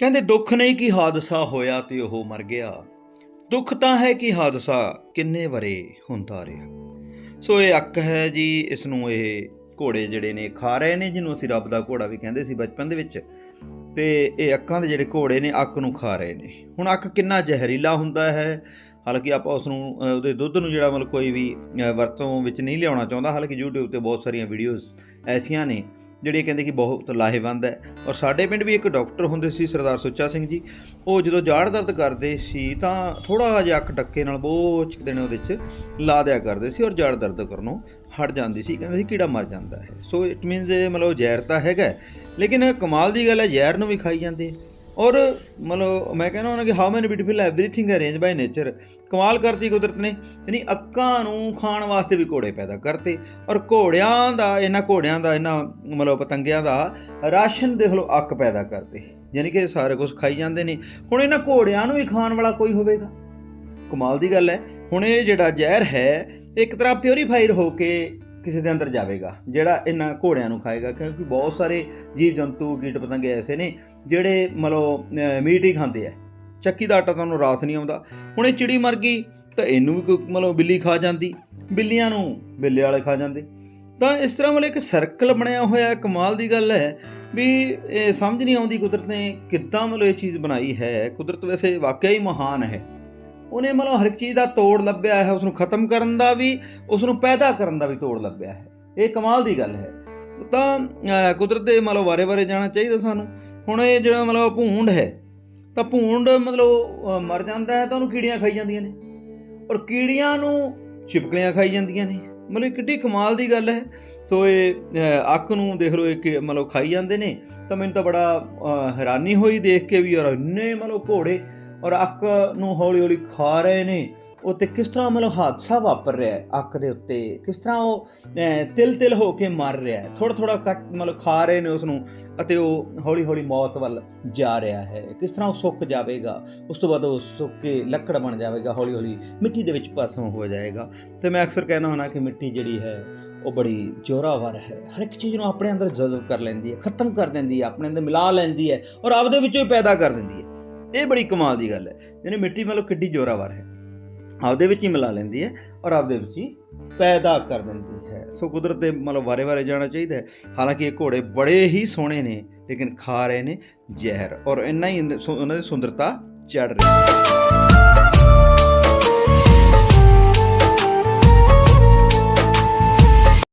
ਕਹਿੰਦੇ, ਦੁੱਖ ਨਹੀਂ ਕਿ ਹਾਦਸਾ ਹੋਇਆ ਤੇ ਉਹ ਮਰ ਗਿਆ। ਦੁੱਖ ਤਾਂ ਹੈ ਕਿ ਹਾਦਸਾ ਕਿੰਨੇ ਵਰੇ ਹੁੰਦਾ ਰਿਹਾ। ਸੋ ਇਹ ਅੱਕ ਹੈ ਜੀ ਇਸ ਨੂੰ ਇਹ ਘੋੜੇ ਜਿਹੜੇ ਨੇ ਖਾ ਰਹੇ ਨੇ, ਜਿਹਨੂੰ ਅਸੀਂ ਰੱਬ ਦਾ ਘੋੜਾ ਵੀ ਕਹਿੰਦੇ ਸੀ ਬਚਪਨ ਦੇ ਵਿੱਚ। ਤੇ ਇਹ ਅੱਖਾਂ ਦੇ ਜਿਹੜੇ ਘੋੜੇ ਨੇ ਅੱਕ ਨੂੰ ਖਾ ਰਹੇ ਨੇ। ਹੁਣ ਅੱਕ ਕਿੰਨਾ ਜ਼ਹਿਰੀਲਾ ਹੁੰਦਾ ਹੈ। ਹਾਲਾਂਕਿ ਆਪਾਂ ਉਸ ਨੂੰ ਉਹਦੇ ਦੁੱਧ ਨੂੰ ਜਿਹੜਾ ਮਤਲਬ ਕੋਈ ਵੀ ਵਰਤੋਂ ਵਿੱਚ ਨਹੀਂ ਲਿਆਉਣਾ ਚਾਹੁੰਦਾ। ਹਾਲਾਂਕਿ YouTube ਤੇ ਬਹੁਤ ਸਾਰੀਆਂ ਵੀਡੀਓਜ਼ ਐਸੀਆਂ ਨੇ। ਜਿਹੜੇ ਕਹਿੰਦੇ ਕਿ ਬਹੁਤ ਲਾਹੇਵੰਦ ਹੈ। ਔਰ ਸਾਡੇ ਪਿੰਡ ਵੀ ਇੱਕ ਡਾਕਟਰ ਹੁੰਦੇ ਸੀ, ਸਰਦਾਰ ਸੁੱਚਾ ਸਿੰਘ ਜੀ। ਉਹ ਜਦੋਂ ਜਾੜ ਦਰਦ ਕਰਦੇ ਸੀ ਤਾਂ ਥੋੜਾ ਜਿਹਾ ਅੱਖ ਟੱਕੇ ਨਾਲ ਬੋਚ ਦਿਨ ਉਹਦੇ 'ਚ ਲਾ ਦਿਆ ਕਰਦੇ ਸੀ ਔਰ ਜਾੜ ਦਰਦ ਕਰਨੋਂ ਹਟ ਜਾਂਦੀ ਸੀ। ਕਹਿੰਦੇ ਸੀ ਕੀੜਾ ਮਰ ਜਾਂਦਾ ਹੈ। ਸੋ ਇਟ ਮੀਨਸ ਇਹ ਮਤਲਬ ਜ਼ਹਿਰ ਤਾਂ ਹੈਗਾ ਲੇਕਿਨ ਕਮਾਲ ਦੀ ਗੱਲ ਹੈ, ਜ਼ਹਿਰ ਨੂੰ ਵੀ ਖਾਈ ਜਾਂਦੇ ਔਰ ਮਤਲਬ ਮੈਂ ਕਹਿੰਦਾ ਹਾਂ ਕਿ how many beautiful everything arrange by nature ਕਮਾਲ ਕਰਤੀ ਕੁਦਰਤ ਨੇ, ਯਾਨੀ ਅੱਕਾਂ ਨੂੰ ਖਾਣ ਵਾਸਤੇ ਵੀ ਘੋੜੇ ਪੈਦਾ ਕਰਤੇ। ਔਰ ਘੋੜਿਆਂ ਦਾ, ਇਹਨਾਂ ਘੋੜਿਆਂ ਦਾ, ਇਹਨਾਂ ਮਤਲਬ ਪਤੰਗਿਆਂ ਦਾ ਰਾਸ਼ਨ ਦੇਖ ਲਓ ਅੱਕ ਪੈਦਾ ਕਰਤੇ। ਯਾਨੀ ਕਿ ਸਾਰੇ ਕੁਝ ਖਾਈ ਜਾਂਦੇ ਨੇ। ਹੁਣ ਇਹਨਾਂ ਘੋੜਿਆਂ ਨੂੰ ਵੀ ਖਾਣ ਵਾਲਾ ਕੋਈ ਹੋਵੇਗਾ? ਕਮਾਲ ਦੀ ਗੱਲ ਹੈ। ਹੁਣ ਇਹ ਜਿਹੜਾ ਜ਼ਹਿਰ ਹੈ ਇੱਕ ਤਰ੍ਹਾਂ ਪਿਉਰੀਫਾਈਡ ਹੋ ਕੇ ਕਿਸੇ ਦੇ ਅੰਦਰ ਜਾਵੇਗਾ, ਜਿਹੜਾ ਇਹਨਾਂ ਘੋੜਿਆਂ ਨੂੰ ਖਾਏਗਾ, ਕਿਉਂਕਿ ਬਹੁਤ ਸਾਰੇ ਜੀਵ ਜੰਤੂ ਕੀਟ ਪਤੰਗੇ ਐਸੇ ਨੇ ਜਿਹੜੇ ਮਤਲਬ ਮੀਟ ਹੀ ਖਾਂਦੇ ਆ। ਚੱਕੀ ਦਾ ਆਟਾ ਤੁਹਾਨੂੰ ਰਾਸ ਨਹੀਂ ਆਉਂਦਾ। ਹੁਣ ਇਹ ਚਿੜੀ ਮਰ ਗਈ, ਤਾਂ ਇਹਨੂੰ ਵੀ ਕੋਈ ਮਤਲਬ ਬਿੱਲੀ ਖਾ ਜਾਂਦੀ। ਬਿੱਲੀਆਂ ਨੂੰ ਬਿੱਲੇ ਵਾਲੇ ਖਾ ਜਾਂਦੇ। ਤਾਂ ਇਸ ਤਰ੍ਹਾਂ ਮਤਲਬ ਇੱਕ ਸਰਕਲ ਬਣਿਆ ਹੋਇਆ, ਕਮਾਲ ਦੀ ਗੱਲ ਹੈ ਵੀ ਇਹ ਸਮਝ ਨਹੀਂ ਆਉਂਦੀ ਕੁਦਰਤ ਨੇ ਕਿੱਦਾਂ ਮਤਲਬ ਇਹ ਚੀਜ਼ ਬਣਾਈ ਹੈ। ਕੁਦਰਤ ਵੈਸੇ ਵਾਕਿਆ ਹੀ ਮਹਾਨ ਹੈ। ਉਹਨੇ ਮਤਲਬ ਹਰ ਇੱਕ ਚੀਜ਼ ਦਾ ਤੋੜ ਲੱਭਿਆ ਹੈ ਉਸ ਨੂੰ ਖਤਮ ਕਰਨ ਦਾ ਵੀ ਉਸ ਨੂੰ ਪੈਦਾ ਕਰਨ ਦਾ ਵੀ ਤੋੜ ਲੱਭਿਆ ਹੈ। ਇਹ ਕਮਾਲ ਦੀ ਗੱਲ ਹੈ। ਤਾਂ ਕੁਦਰਤ ਦੇ ਮਤਲਬ ਵਾਰੇ ਵਾਰੇ ਜਾਣਾ ਚਾਹੀਦਾ ਸਾਨੂੰ। ਹੁਣ ਇਹ ਜਿਹੜਾ ਮਤਲਬ ਭੂੰਡ ਹੈ, ਤਾਂ ਭੂੰਡ ਮਤਲਬ ਮਰ ਜਾਂਦਾ ਹੈ ਤਾਂ ਉਹਨੂੰ ਕੀੜੀਆਂ ਖਾਈ ਜਾਂਦੀਆਂ ਨੇ। ਔਰ ਕੀੜੀਆਂ ਨੂੰ ਛਿਪਕਲੀਆਂ ਖਾਈ ਜਾਂਦੀਆਂ ਨੇ। ਮਤਲਬ ਕਿੱਡੀ ਕਮਾਲ ਦੀ ਗੱਲ ਹੈ। ਸੋ ਇਹ ਅੱਖ ਨੂੰ ਦੇਖ ਲਓ, ਇੱਕ ਮਤਲਬ ਖਾਈ ਜਾਂਦੇ ਨੇ। ਤਾਂ ਮੈਨੂੰ ਤਾਂ ਬੜਾ ਹੈਰਾਨੀ ਹੋਈ ਦੇਖ ਕੇ ਵੀ ਯਾਰ ਇੰਨੇ ਮਤਲਬ ਘੋੜੇ ਔਰ ਅੱਕ ਨੂੰ ਹੌਲੀ ਹੌਲੀ ਖਾ ਰਹੇ ਨੇ। ਉਹ ਤੇ ਕਿਸ ਤਰ੍ਹਾਂ ਮਤਲਬ ਹਾਦਸਾ ਵਾਪਰ ਰਿਹਾ ਹੈ ਅੱਕ ਦੇ ਉੱਤੇ? ਕਿਸ ਤਰ੍ਹਾਂ ਉਹ ਤਿਲ ਤਿਲ ਹੋ ਕੇ ਮਰ ਰਿਹਾ ਹੈ? ਥੋੜਾ ਥੋੜਾ ਕੱਟ ਮਤਲਬ ਖਾ ਰਹੇ ਨੇ ਉਸ ਨੂੰ ਅਤੇ ਉਹ ਹੌਲੀ ਹੌਲੀ ਮੌਤ ਵੱਲ ਜਾ ਰਿਹਾ ਹੈ। ਕਿਸ ਤਰ੍ਹਾਂ ਉਹ ਸੁੱਕ ਜਾਵੇਗਾ? ਉਸ ਤੋਂ ਬਾਅਦ ਉਹ ਸੁੱਕ ਕੇ ਲੱਕੜ ਬਣ ਜਾਵੇਗਾ ਹੌਲੀ ਹੌਲੀ ਮਿੱਟੀ ਦੇ ਵਿੱਚ ਭਸਮ ਹੋ ਜਾਏਗਾ। ਤੇ ਮੈਂ ਅਕਸਰ ਕਹਿਣਾ ਹੁੰਦਾ ਕਿ ਮਿੱਟੀ ਜਿਹੜੀ ਹੈ, ਉਹ ਬੜੀ ਜ਼ੋਰਾਵਰ ਹੈ। ਹਰ ਇੱਕ ਚੀਜ਼ ਨੂੰ ਆਪਣੇ ਅੰਦਰ ਜਜ਼ਬ ਕਰ ਲੈਂਦੀ ਹੈ, ਖਤਮ ਕਰ ਦਿੰਦੀ ਹੈ, ਆਪਣੇ ਅੰਦਰ ਮਿਲਾ ਲੈਂਦੀ ਹੈ ਔਰ ਆਪਦੇ ਵਿੱਚੋਂ ਹੀ ਪੈਦਾ ਕਰ ਦਿੰਦੀ ਹੈ। ਇਹ ਬੜੀ ਕਮਾਲ ਦੀ ਗੱਲ ਹੈ। ਯਾਨੀ ਮਿੱਟੀ ਮਤਲਬ ਕਿੱਡੀ ਜ਼ੋਰਾਵਰ ਹੈ। ਆਪਦੇ ਵਿੱਚ ਹੀ ਮਿਲਾ ਲੈਂਦੀ ਹੈ ਔਰ ਆਪਦੇ ਵਿੱਚ ਹੀ ਪੈਦਾ ਕਰ ਦਿੰਦੀ ਹੈ। ਸੋ ਕੁਦਰਤ ਦੇ ਮਤਲਬ ਵਾਰੇ ਵਾਰੇ ਜਾਣਾ ਚਾਹੀਦਾ ਹੈ। ਹਾਲਾਂਕਿ ਇਹ ਘੋੜੇ ਬੜੇ ਹੀ ਸੋਹਣੇ ਨੇ, ਲੇਕਿਨ ਖਾ ਰਹੇ ਨੇ ਜ਼ਹਿਰ ਔਰ ਇੰਨਾ ਹੀ ਉਹਨਾਂ ਦੀ ਸੁੰਦਰਤਾ ਚੜ ਰਹੀ ਹੈ।